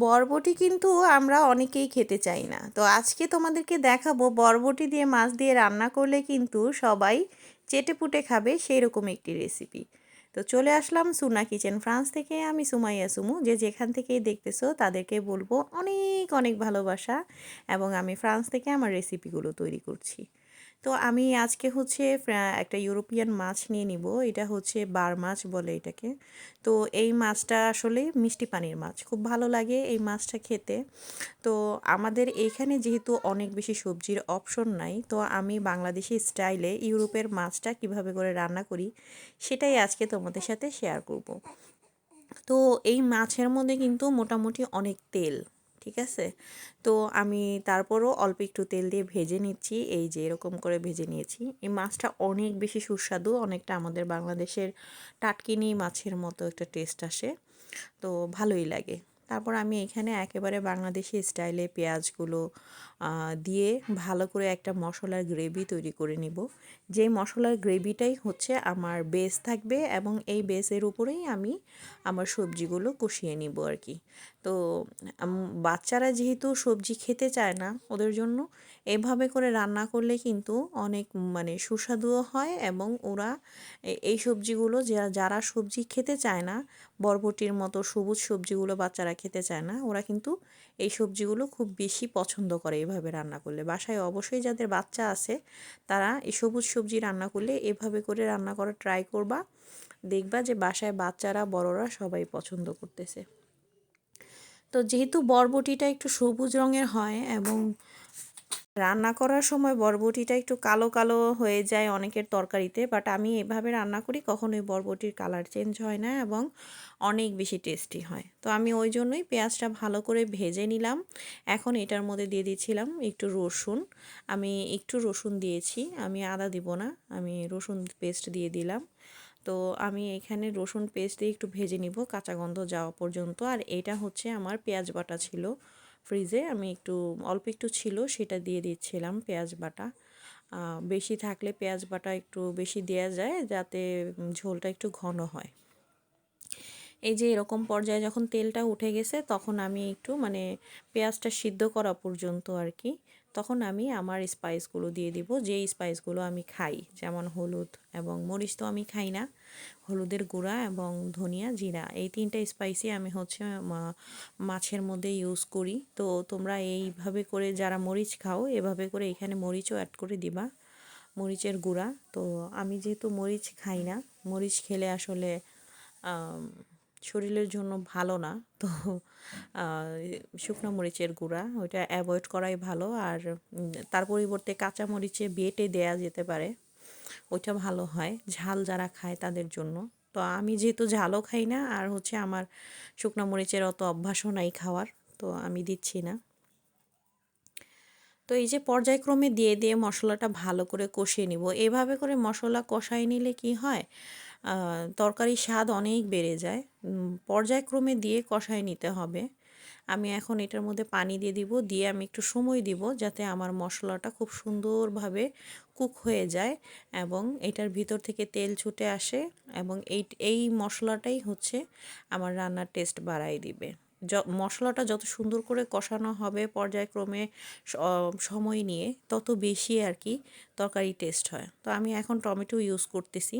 বরবটি কিন্তু আমরা অনেকেই খেতে চাই না। তো আজকে তোমাদেরকে দেখাবো বরবটি দিয়ে মাছ দিয়ে রান্না করলে কিন্তু সবাই চেটে পুটে খাবে সেই রকম একটি রেসিপি তো চলে আসলাম সুনা কিচেন ফ্রান্স থেকে, আমি সুমাইয়া সুমু, যে যেখান থেকেই দেখতেছো তাদেরকে বলব অনেক অনেক ভালোবাসা এবং আমি ফ্রান্স থেকে আমার রেসিপিগুলো তৈরি করছি। তো আমি আজকে হচ্ছে একটা ইউরোপিয়ান মাছ নিয়ে নিব। এটা হচ্ছে বার মাছ বলে এটাকে। তো এই মাছটা আসলে মিষ্টি পানির মাছ, খুব ভালো লাগে এই মাছটা খেতে। তো আমাদের এইখানে যেহেতু অনেক বেশি সবজির অপশন নাই, তো আমি বাংলাদেশি স্টাইলে ইউরোপের মাছটা কীভাবে করে রান্না করি সেটাই আজকে তোমাদের সাথে শেয়ার করব। তো এই মাছের মধ্যে কিন্তু মোটামুটি অনেক তেল। ঠিক আছে? তো আমি তারপরও অল্প একটু তেল দিয়ে ভেজে নিচ্ছি। এই যে এরকম করে ভেজে নিয়েছি। এই মাছটা অনেক বেশি সুস্বাদু, অনেকটা আমাদের বাংলাদেশের টাটকিনি মাছের মতো একটা টেস্ট আসে। তো ভালোই লাগে। তারপর আমি এখানে একেবারে বাংলাদেশি স্টাইলে পেঁয়াজগুলো দিয়ে ভালো করে একটা মশলার গ্রেভি তৈরি করে নিব। যে মশলার গ্রেভিটাই হচ্ছে আমার বেস থাকবে এবং এই বেসের উপরেই আমি আমার সবজিগুলো কষিয়ে নিব আর কি। তো বাচ্চারা যেহেতু সবজি খেতে চায় না ওদের জন্য এভাবে করে রান্না করলে কিন্তু অনেক মানে সুস্বাদুও হয় এবং ওরা এই সবজিগুলো যারা সবজি খেতে চায় না, বরবটির মতো সবুজ সবজিগুলো বাচ্চারা খেতে চায় না, ওরা কিন্তু এই সবজিগুলো খুব বেশি পছন্দ করে এভাবে রান্না করলে। বাসায় অবশ্যই যাদের বাচ্চা আছে, তারা এই সবুজ সবজি রান্না করলে এভাবে করে রান্না করা ট্রাই করবা। দেখবা যে বাসায় বাচ্চারা, বড়রা সবাই পছন্দ করতেছে। তো যেহেতু বরবটিটা একটু সবুজ রঙের হয় এবং রান্না করার সময় বরবটিটা একটু কালো কালো হয়ে যায় অনেকের তরকারিতে বাট আমি এভাবে রান্না করি, কখনোই বরবটির কালার চেঞ্জ হয় না এবং অনেক বেশি টেস্টি হয়। তো আমি ওই জন্যই পেঁয়াজটা ভালো করে ভেজে নিলাম। এখন এটার মধ্যে দিয়ে দিয়েছিলাম একটু রসুন। আমি একটু রসুন দিয়েছি, আমি আদা দিব না, আমি রসুন পেস্ট দিয়ে দিলাম। তো আমি এখানে রসুন পেস্ট দিয়ে একটু ভেজে নিব, কাঁচা গন্ধ যাওয়া পর্যন্ত। আর এটা হচ্ছে আমার পেঁয়াজ বাটা ছিল। ফ্রিজে আমি একটু, অল্প একটু ছিল, সেটা দিয়ে দিচ্ছিলাম পেঁয়াজ বাটা। বেশি থাকলে পেঁয়াজ বাটা একটু বেশি দেওয়া যায়, যাতে ঝোলটা একটু ঘন হয়। এই যে এরকম পর্যায়ে যখন তেলটা উঠে গেছে, তখন আমি একটু মানে পেঁয়াজটা সিদ্ধ করা পর্যন্ত আর কি তখন আমি আমার স্পাইসগুলো দিয়ে দিব। যেই স্পাইসগুলো আমি খাই, যেমন হলুদ এবং মরিচ তো আমি খাই না। হলুদের গুঁড়া এবং ধনিয়া, জিরা, এই তিনটা স্পাইসই আমি হচ্ছে মাছের মধ্যে ইউজ করি। তো তোমরা এইভাবে করে যারা মরিচ খাও, এভাবে করে এখানে মরিচও অ্যাড করে দিবা, মরিচের গুঁড়া। তো আমি যেহেতু মরিচ খাই না, মরিচ খেলে আসলে শরীরের জন্য ভালো না। তো শুকনো মরিচের গুঁড়া, ওইটা অ্যাভয়েড করাই ভালো। আর তার পরিবর্তে কাঁচা মরিচে বেটে দেয়া যেতে পারে, ওইটা ভালো হয়। ঝাল যারা খায় তাদের জন্য। তো আমি যেহেতু ঝালও খাই না, আর হচ্ছে আমার শুকনো মরিচের অত অভ্যাসও নাই খাওয়ার, তো আমি দিচ্ছি না। তো এই যে পর্যায়ক্রমে দিয়ে দিয়ে মশলাটা ভালো করে কষিয়ে নিব। এভাবে করে মশলা কষাই নিলে কি হয়? তরকারির স্বাদ অনেক বেড়ে যায়। পর্যায়ক্রমে দিয়ে কষায় নিতে হবে। আমি এখন এটার মধ্যে পানি দিয়ে দিব, দিয়ে আমি একটু সময় দিব যাতে আমার মশলাটা খুব সুন্দরভাবে কুক হয়ে যায় এবং এটার ভিতর থেকে তেল ছুটে আসে এবং এই এই মশলাটাই হচ্ছে আমার রান্নার টেস্ট বাড়াই দিবে। মশলাটা যত সুন্দর করে কষানো হবে পর্যায়ক্রমে সময় নিয়ে তত বেশি আর কি তরকারি টেস্ট হয়। তো আমি এখন টমেটো ইউজ করতেছি।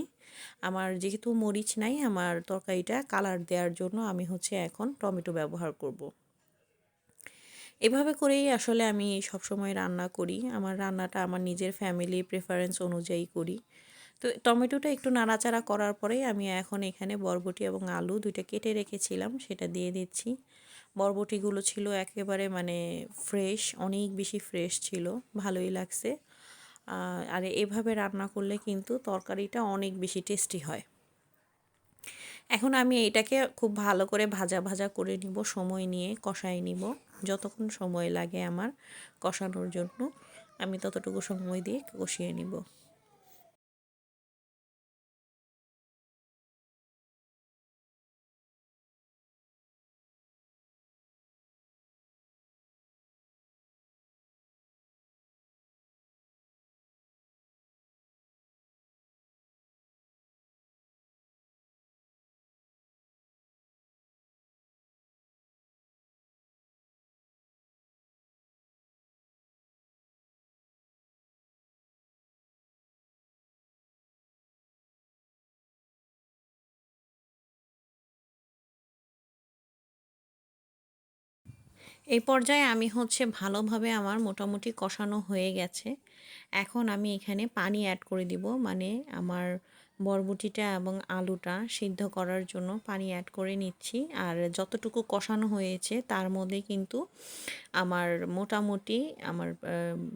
আমার যেহেতু মরিচ নাই, আমার তরকারিটা কালার দেওয়ার জন্য আমি হচ্ছে এখন টমেটো ব্যবহার করব। এভাবে করেই আসলে আমি সবসময় রান্না করি। আমার রান্নাটা আমার নিজের ফ্যামিলি প্রেফারেন্স অনুযায়ী করি। তো টমেটোটা একটু নাড়াচাড়া করার পরেই আমি এখন এখানে বরবটি এবং আলু দুইটা কেটে রেখেছিলাম, সেটা দিয়ে দিচ্ছি। বরবটিগুলো ছিল একেবারে মানে ফ্রেশ, অনেক বেশি ফ্রেশ ছিল, ভালোই লাগছে। আর এভাবে রান্না করলে কিন্তু তরকারিটা অনেক বেশি টেস্টি হয়। এখন আমি এটাকে খুব ভালো করে ভাজা ভাজা করে নিব, সময় নিয়ে কষাই নিব। যতক্ষণ সময় লাগে আমার কষানোর জন্য, আমি ততটুকু সময় দিয়ে কষিয়ে নিব। এই পর্যায়ে আমি হচ্ছে ভালোভাবে আমার মোটামুটি কষানো হয়ে গেছে। এখন আমি এখানে পানি অ্যাড করে দিব মানে আমার বরবটিটা এবং আলুটা সিদ্ধ করার জন্য পানি অ্যাড করে নিচ্ছি। আর যতটুকু কষানো হয়েছে তার মধ্যে কিন্তু আমার মোটামুটি আমার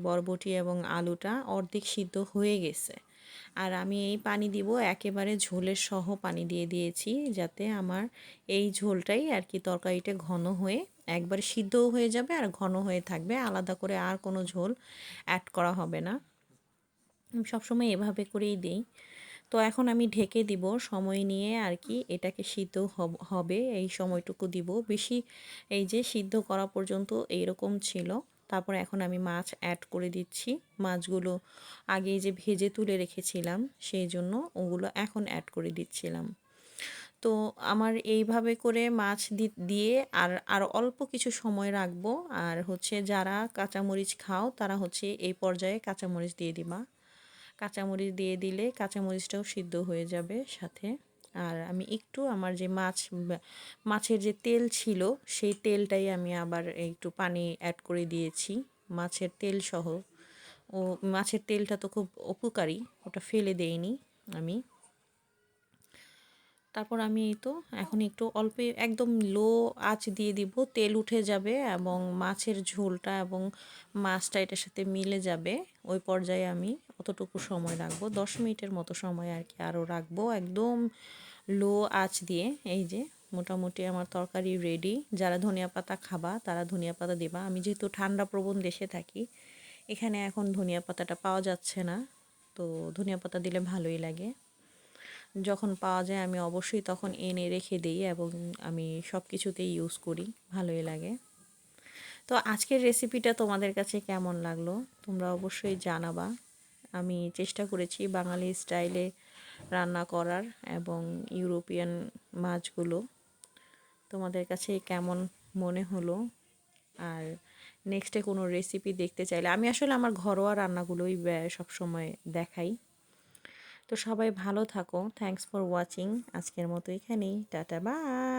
বরবটি এবং আলুটা অর্ধেক সিদ্ধ হয়ে গেছে। আর আমি এই পানি দিব একেবারে ঝোলের সহ পানি দিয়ে দিয়েছি, যাতে আমার এই ঝোলটাই আর কি তরকারিটা ঘন হয়ে একবার সিদ্ধও হয়ে যাবে আর ঘন হয়ে থাকবে। আলাদা করে আর কোনো ঝোল অ্যাড করা হবে না। সবসময় এভাবে করেই দিই। তো এখন আমি ঢেকে দিব। সময় নিয়ে আর কি এটাকে সিদ্ধ হবে এই সময়টুকু দিব। বেশি এই যে সিদ্ধ করা পর্যন্ত এইরকম ছিল। তারপর এখন আমি মাছ অ্যাড করে দিচ্ছি। মাছগুলো আগে যে ভেজে তুলে রেখেছিলাম, সেই জন্য ওগুলো এখন অ্যাড করে দিচ্ছিলাম। তো আমার এইভাবে করে মাছ দিয়ে আর আর অল্প কিছু সময় রাখব। আর হচ্ছে যারা কাঁচামরিচ খাও, তারা হচ্ছে এই পর্যায়ে কাঁচামরিচ দিয়ে দিবা। কাঁচামরিচ দিয়ে দিলে কাঁচামরিচটাও সিদ্ধ হয়ে যাবে সাথে। আর আমি একটু আমার যে মাছ মাছের যে তেল ছিল, সেই তেলটাই আমি আবার একটু পানি অ্যাড করে দিয়েছি। মাছের তেল সহ। ও, মাছের তেলটা তো খুব উপকারী, ওটা ফেলে দেইনি আমি। তারপর আমি তো এখন একটু অল্প একদম লো আঁচ দিয়ে দিব, তেল উঠে যাবে এবং মাছের ঝোলটা এবং মাছটা এটার সাথে মিলে যাবে, ওই পর্যায়ে আমি অতটুকু সময় রাখব, দশ মিনিটের মতো সময় আর কি আরও রাখব একদম লো আঁচ দিয়ে। এই যে মোটামুটি আমার তরকারি রেডি যারা ধনিয়া পাতা খাবা তারা ধনিয়া পাতা দেবা। আমি যেহেতু ঠান্ডা প্রবণ দেশে থাকি, এখানে এখন ধনিয়া পাতাটা পাওয়া যাচ্ছে না, তো ধনিয়া পাতা দিলে ভালোই লাগে। যখন পাওয়া যায় আমি অবশ্যই তখন এনে রেখে দিই এবং আমি সব কিছুতেই ইউজ করি, ভালোই লাগে। তো আজকের রেসিপিটা তোমাদের কাছে কেমন লাগল? তোমরা অবশ্যই জানাবা। আমি চেষ্টা করেছি বাঙালি স্টাইলে রান্না করার এবং ইউরোপিয়ান মাছগুলো। তোমাদের কাছে কেমন মনে হলো? আর নেক্সটে কোনো রেসিপি দেখতে চাইলে, আমি আসলে আমার ঘরোয়া রান্নাগুলোই সবসময় দেখাই। তো সবাই ভালো থাকো। থ্যাংকস ফর ওয়াচিং আজকের মতো এখানেই। Tata bye